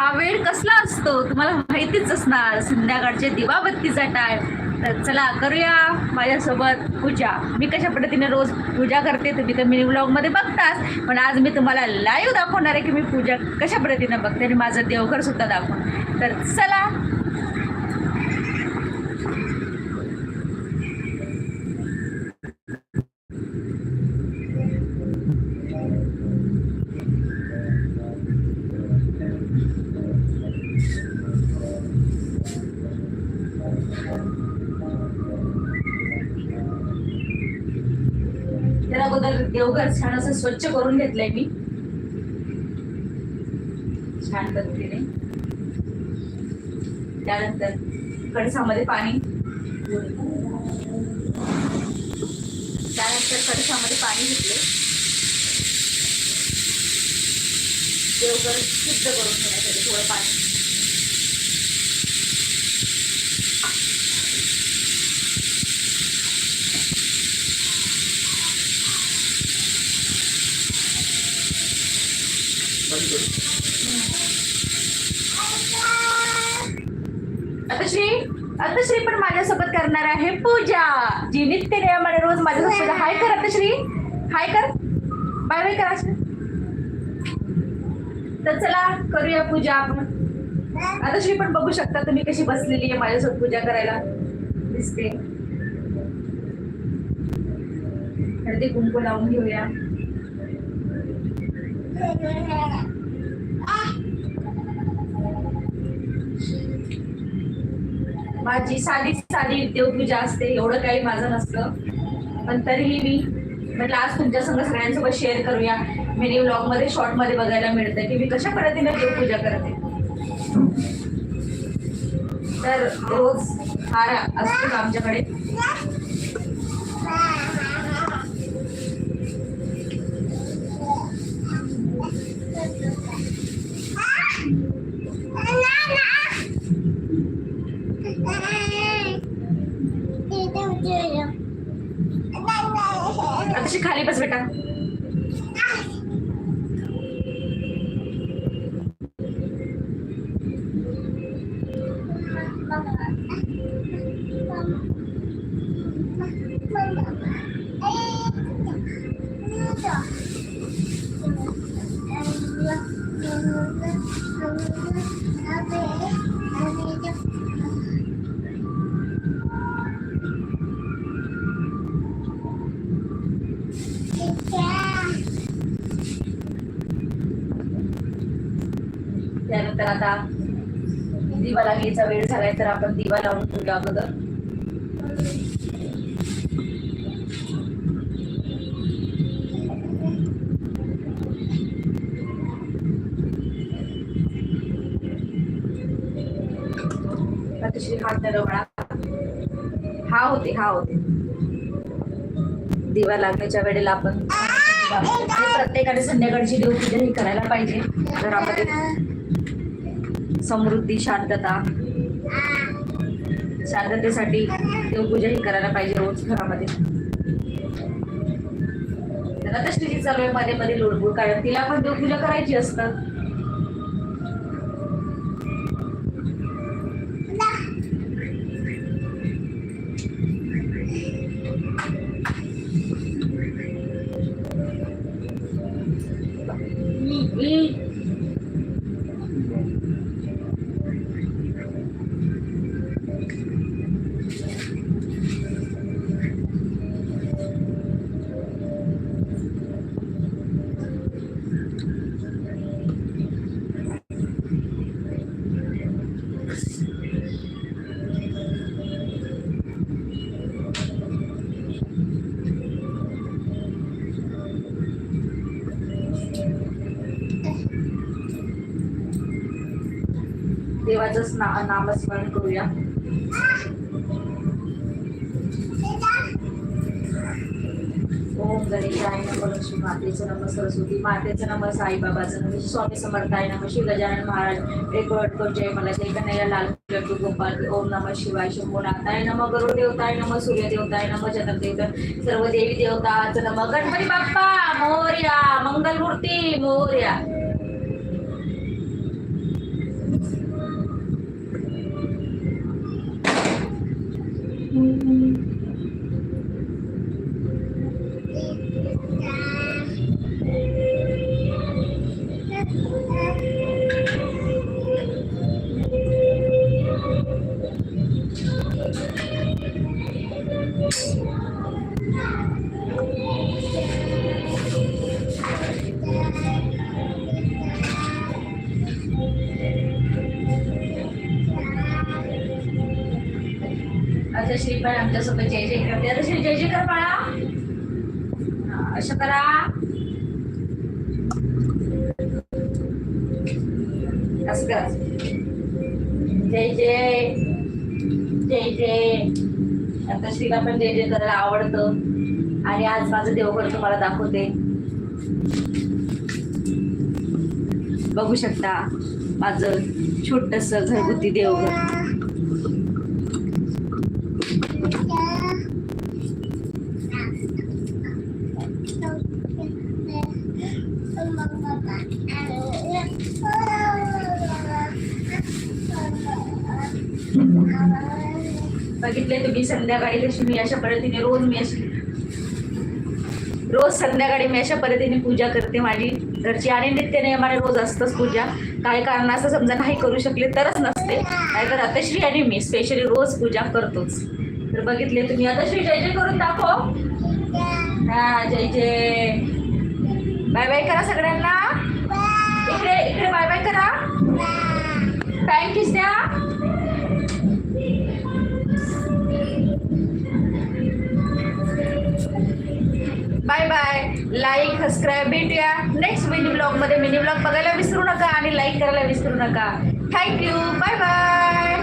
हा वेळ कसला असतो? तुम्हाला माहितीच असणार. संध्याकाळचे दिवाबत्तीचा टाइम तर चला करूया माझ्यासोबत पूजा. मी कशा पद्धतीने रोज पूजा करते तुम्ही तर मिनी ब्लॉगमध्ये बघताच. पण आज मी तुम्हाला लाईव्ह दाखवणार आहे की मी पूजा कशा पद्धतीने बघते आणि माझं देवघर सुद्धा दाखवून. तर चला. देवघर छान असं स्वच्छ करून घेतलंय मी. छान पद्धतीने. त्यानंतर कणसामध्ये पाणी. त्यानंतर कणसामध्ये पाणी घेतले देवघर शुद्ध करून घेण्यासाठी थोडं पाणी. आता श्री आता श्री पण माझ्यासोबत करणार आहे पूजा जी नित्य नियमाने रोज माझ्यासोबत पूजा हाय कर आता श्री हाय कर. बाय बाय करा. तर चला करूया पूजा आपण. आता श्री पण बघू शकता तुम्ही कशी बसलेली आहे माझ्यासोबत पूजा करायला. दिसते. हळदी कुंकू लावून घेऊया. माझी साधी साधी देवपूजा असते एवढं काही माझं नसतं. पण तरीही मी म्हटलं आज तुमच्या संग सगळ्यांसोबत शेअर करूया. मिनी व्लॉगमध्ये शॉर्टमध्ये बघायला मिळतं की मी कशा पद्धतीने देवपूजा करते. तर रोज हार असतो आमच्याकडे. त्यानंतर आता दिवा लागलीचा वेळ झालाय तर आपण दिवा लावून ठेवला अगोदर अतिशय हात दरवळा हा होते हा होते. दिवा लागण्याच्या वेळेला आपण प्रत्येकाने संध्याकाळची देवपूजा ही करायला पाहिजे घरामध्ये समृद्धी शांतता शांततेसाठी देवपूजा ही करायला पाहिजे रोज घरामध्ये. त्याला तशी चालू आहे मध्ये मध्ये लोडबोड कारण तिला पण देवपूजा करायची असतात देवाचं ना नामस्मरण करूया. ओम गणेशाय नम लक्ष्मी मातेचं नम सरस्वती मातेचं नम साईबाबाचं नम स्वामी समर्थाय नम श्री गजानन महाराज. एक वटकर जय मला जय कन्हैया लाल लड्डू गोपाल. ओम नम शिवाय शंभोनाथाय नम गरुड देवताय नम सूर्य देवताय नम चंद्रदेव सर्व देवी देवताच नम. Ganpati Bappa Morya Mangalmurti Morya. Jay Jay. Jay Jay. आता पण जे जे करायला आवडतं. आणि आज माझं देवघर तुम्हाला दाखवते. बघू शकता माझं छोटस घरगुती देवघर. बघितले तुम्ही संध्याकाळी कशी मी अशा पद्धतीने रोज मी अशी रोज संध्याकाळी मी अशा पद्धतीने पूजा करते माझी. घरची आणि नित्य नियमाने रोज असतंच पूजा. काही असं समजा नाही करू शकले तरच नसते. नाहीतर अतश्री आणि मी स्पेशली रोज पूजा करतोच. तर बघितले तुम्ही. अतश्री जय जय करून दाखव. हा जय जय. बाय बाय करा सगळ्यांना. इकडे इकडे बाय बाय करा थँक्यूच द्या बाय बाय लाईक सबस्क्राईब भेटूया. नेक्स्ट मिनी ब्लॉगमध्ये. मिनी ब्लॉग बघायला विसरू नका आणि लाईक करायला विसरू नका. Thank you bye bye